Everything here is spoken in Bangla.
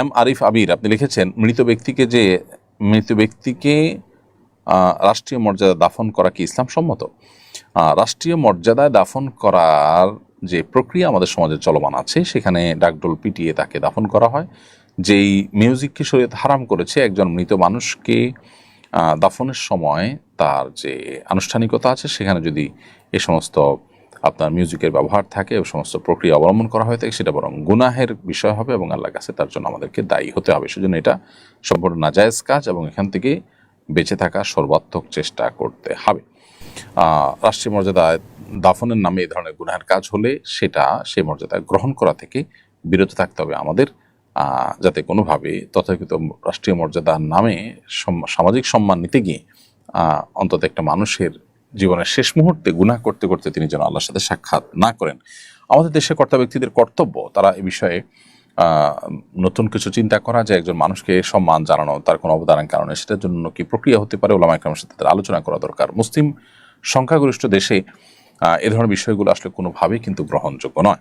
এম আরিফ আবির, আপনি লিখেছেন, মৃত ব্যক্তিকে যে, মৃত ব্যক্তিকে রাষ্ট্রীয় মর্যাদা দাফন করা কি ইসলাম সম্মত? রাষ্ট্রীয় মর্যাদায় দাফন করার যে প্রক্রিয়া আমাদের সমাজে চলমান আছে, সেখানে ডাকডোল পিটিয়ে তাকে দাফন করা হয়। যেই মিউজিককে শরীয়ত হারাম করেছে, একজন মৃত মানুষকে দাফনের সময় তার যে আনুষ্ঠানিকতা আছে, সেখানে যদি এ সমস্ত আপনার মিউজিকের ব্যবহার থাকে, ও সমস্ত প্রক্রিয়া অবলম্বন করা হয়ে থাকে, সেটা বরং গুনাহের বিষয় হবে এবং আল্লাহ কাছে তার জন্য আমাদেরকে দায়ী হতে হবে। সেজন্য এটা সম্পূর্ণ নাজায়েজ কাজ এবং এখান থেকে বেঁচে থাকা সর্বাত্মক চেষ্টা করতে হবে। রাষ্ট্রীয় মর্যাদায় দাফনের নামে এই ধরনের গুনাহের কাজ হলে সেটা সেই মর্যাদা গ্রহণ করা থেকে বিরত থাকতে হবে আমাদের। যাতে কোনোভাবে তথাকথিত রাষ্ট্রীয় মর্যাদার নামে সম- সামাজিক সম্মান নিতে গিয়ে অন্তত একটা মানুষের জীবনের শেষ মুহূর্তে গুনাহ করতে করতে তিনি যেন আল্লাহর সাথে সাক্ষাৎ না করেন। আমাদের দেশের কর্তা ব্যক্তিদের কর্তব্য, তারা এ বিষয়ে নতুন কিছু চিন্তা করা যে একজন মানুষকে সম্মান জানানো, তার কোনো অবদানের কারণে, সেটার জন্য কি প্রক্রিয়া হতে পারে ওলামা ইকরামের সাথে তাদের আলোচনা করা দরকার। মুসলিম সংখ্যাগরিষ্ঠ দেশে এ ধরনের বিষয়গুলো আসলে কোনোভাবেই কিন্তু গ্রহণযোগ্য নয়।